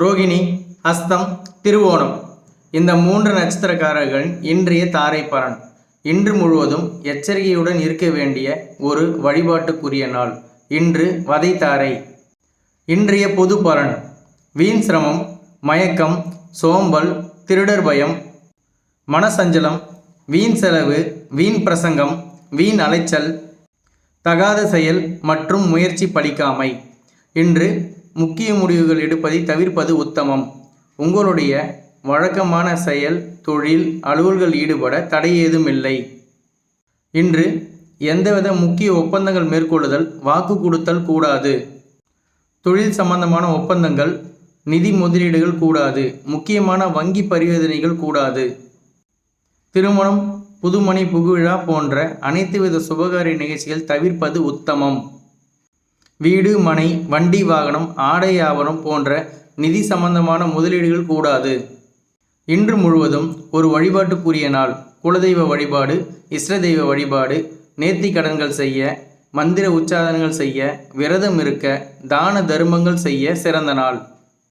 ரோகிணி அஸ்தம் திருவோணம். இந்த மூன்று நட்சத்திரக்காரர்கள் இன்றைய தாரை பலன். இன்று முழுவதும் எச்சரிக்கையுடன் இருக்க வேண்டிய ஒரு வழிபாட்டுக்குரிய நாள். இன்று வதை தாரை. இன்றைய பொது பலன். வீண் சிரமம் மயக்கம் சோம்பல் திருடர் பயம் மனசஞ்சலம் வீண் செலவு வீண் பிரசங்கம் வீண் அலைச்சல் தகாத செயல் மற்றும் முயற்சி பலிக்காமை. இன்று முக்கிய முடிவுகள் எடுப்பதை தவிர்ப்பது உத்தமம். உங்களுடைய வழக்கமான செயல் தொழில் அலுவல்கள் ஈடுபட தடை ஏதும் இல்லை இன்று எந்தவித முக்கிய ஒப்பந்தங்கள் மேற்கொள்ளுதல் வாக்கு கொடுத்தல் கூடாது. தொழில் சம்பந்தமான ஒப்பந்தங்கள் நிதி முதலீடுகள் கூடாது. முக்கியமான வங்கி பரிவர்த்தனைகள் கூடாது. திருமணம் புதுமணி புகுவிழா போன்ற அனைத்து வித சுபகாரிய நிகழ்ச்சிகள் தவிர்ப்பது உத்தமம். வீடு மனை வண்டி வாகனம் ஆடை ஆவணம் போன்ற நிதி சம்பந்தமான முதலீடுகள் கூடாது. இன்று முழுவதும் ஒரு வழிபாட்டுக்குரிய நாள். குலதெய்வ வழிபாடு இஷ்ட தெய்வ வழிபாடு நேர்த்தி கடன்கள் செய்ய மந்திர உச்சாரணங்கள் செய்ய விரதம் இருக்க தான தர்மங்கள் செய்ய சிறந்த நாள்.